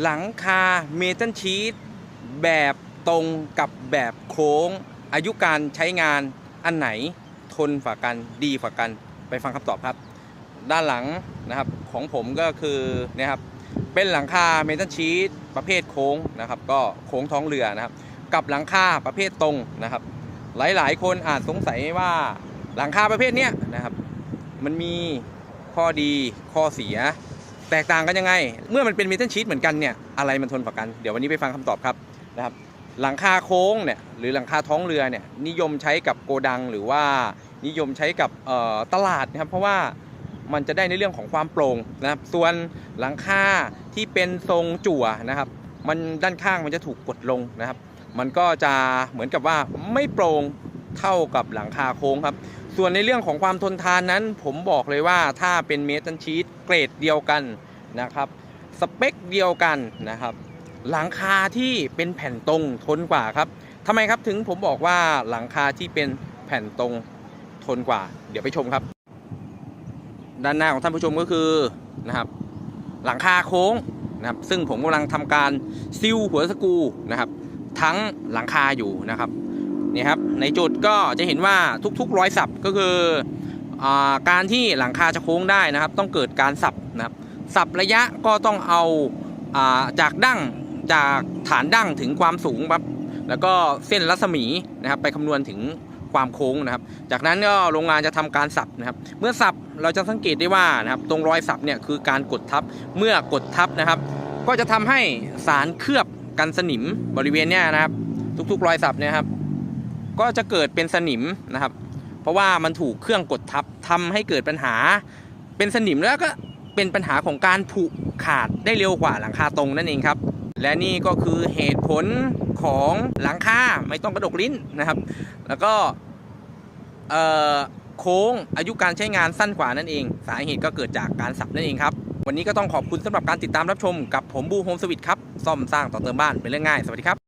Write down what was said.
หลังคาเมทัลชีตแบบตรงกับแบบโค้ง อายุการใช้งานอันไหนทนฝ่ากันดีฝ่ากันไปฟังคำตอบครับ ด้านหลังนะครับของผมก็คือนะครับเป็นหลังคาเมทัลชีตประเภทโค้งนะครับ ก็โค้งท้องเรือนะครับ กับหลังคาประเภทตรงนะครับ หลายๆ คนอาจสงสัยว่าหลังคาประเภทเนี้ยนะครับ มันมีข้อดีข้อเสีย แตกต่างกันยังไง เมื่อมันเป็นเมทัลชีตเหมือนกันเนี่ยอะไรมันทนกว่ากัน เดี๋ยววันนี้ไปฟังคำตอบครับนะครับหลังคาโค้งเนี่ยหรือหลังคาท้องเรือเนี่ยนิยมใช้กับโกดังหรือว่านิยมใช้กับเอ่อตลาดนะครับเพราะว่ามันจะได้ในเรื่องของความโปร่งนะครับส่วนหลังคาที่เป็นทรงจั่วนะครับ มันด้านข้างมันจะถูกกดลงนะครับ มันก็จะเหมือนกับว่าไม่โปร่งเท่ากับหลังคาโค้งครับ ส่วนในเรื่องของความทนทานนั้น ผมบอกเลยว่าถ้าเป็นเมทัลชีตเกรดเดียวกัน นะครับ สเปคเดียวกันนะครับ หลังคาที่เป็นแผ่นตรงทนกว่าครับทำไมครับถึงผมบอกว่าหลังคาที่เป็นแผ่นตรงทนกว่า เดี๋ยวไปชมครับ ด้านหน้าของท่านผู้ชมก็คือนะครับ หลังคาโค้งนะครับ ซึ่งผมกำลังทำการซิลหัวสกูนะครับ ทั้งหลังคาอยู่นะครับนี่ครับในจุดก็จะเห็นว่าทุกๆรอยสับก็คืออการที่หลังคาจะโค้งได้นะครับ ต้องเกิดการสับนะครับ สับระยะก็ต้องเอาอาจากดั้งจากฐานดั้งถึงความสูงครับแล้วก็เส้นรัศมีนะครับไปคำนวณถึงความโค้งนะครับ จากนั้นก็โรงงานจะทำการสับนะครับ เมื่อสับเราจะสังเกตได้ว่านะครับตรงรอยสับเนี่ยคือการกดทับ เมื่อกดทับนะครับ ก็จะทำให้สารเคลือบกันสนิมบริเวณเนี้ยนะครับ ทุกๆ รอยสับเนี่ยครับ ก็จะเกิดเป็นสนิมนะครับ เพราะว่ามันถูกเครื่องกดทับทำให้เกิดปัญหาเป็นสนิมแล้วก็ เป็นปัญหาของการผุขาดได้เร็วกว่าหลังคาตรงนั่นเองครับ และนี่ก็คือเหตุผลของหลังคาไม่ต้องกระดกลิ้นนะครับ แล้วก็เออโค้งอายุการใช้งานสั้นกว่านั่นเอง สาเหตุก็เกิดจากการสับนั่นเองครับ วันนี้ก็ต้องขอบคุณสำหรับการติดตามรับชมกับผมบูโฮมสวิตครับ ซ่อมสร้างต่อเติมบ้านเป็นเรื่องง่าย สวัสดีครับ